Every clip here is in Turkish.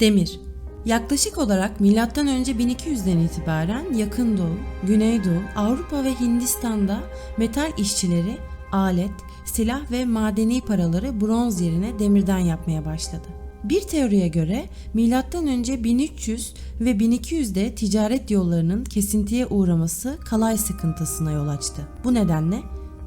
Demir Yaklaşık olarak M.Ö. 1200'den itibaren Yakın Doğu, Güneydoğu, Avrupa ve Hindistan'da metal işçileri alet, silah ve madeni paraları bronz yerine demirden yapmaya başladı. Bir teoriye göre M.Ö. 1300 ve 1200'de ticaret yollarının kesintiye uğraması kalay sıkıntısına yol açtı. Bu nedenle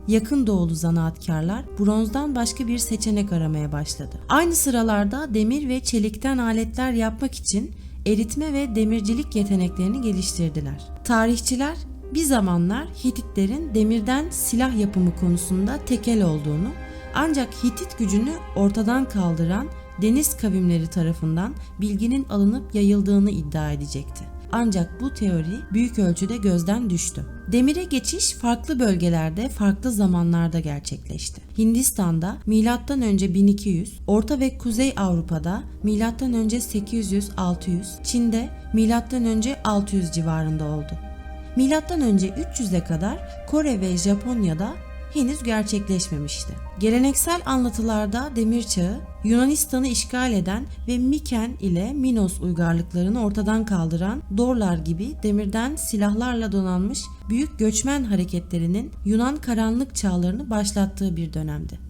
yakın doğulu zanaatkarlar bronzdan başka bir seçenek aramaya başladı. Aynı sıralarda demir ve çelikten aletler yapmak için eritme ve demircilik yeteneklerini geliştirdiler. Tarihçiler bir zamanlar Hititlerin demirden silah yapımı konusunda tekel olduğunu ancak Hitit gücünü ortadan kaldıran deniz kavimleri tarafından bilginin alınıp yayıldığını iddia edecekti. Ancak bu teori büyük ölçüde gözden düştü. Demire geçiş farklı bölgelerde farklı zamanlarda gerçekleşti. Hindistan'da M.Ö. 1200, Orta ve Kuzey Avrupa'da M.Ö. 800-600, Çin'de M.Ö. 600 civarında oldu. Önce 300'e kadar Kore ve Japonya'da henüz gerçekleşmemişti. Geleneksel anlatılarda demir çağı Yunanistan'ı işgal eden ve Miken ile Minos uygarlıklarını ortadan kaldıran Dorlar gibi demirden silahlarla donanmış büyük göçmen hareketlerinin Yunan karanlık çağlarını başlattığı bir dönemdi.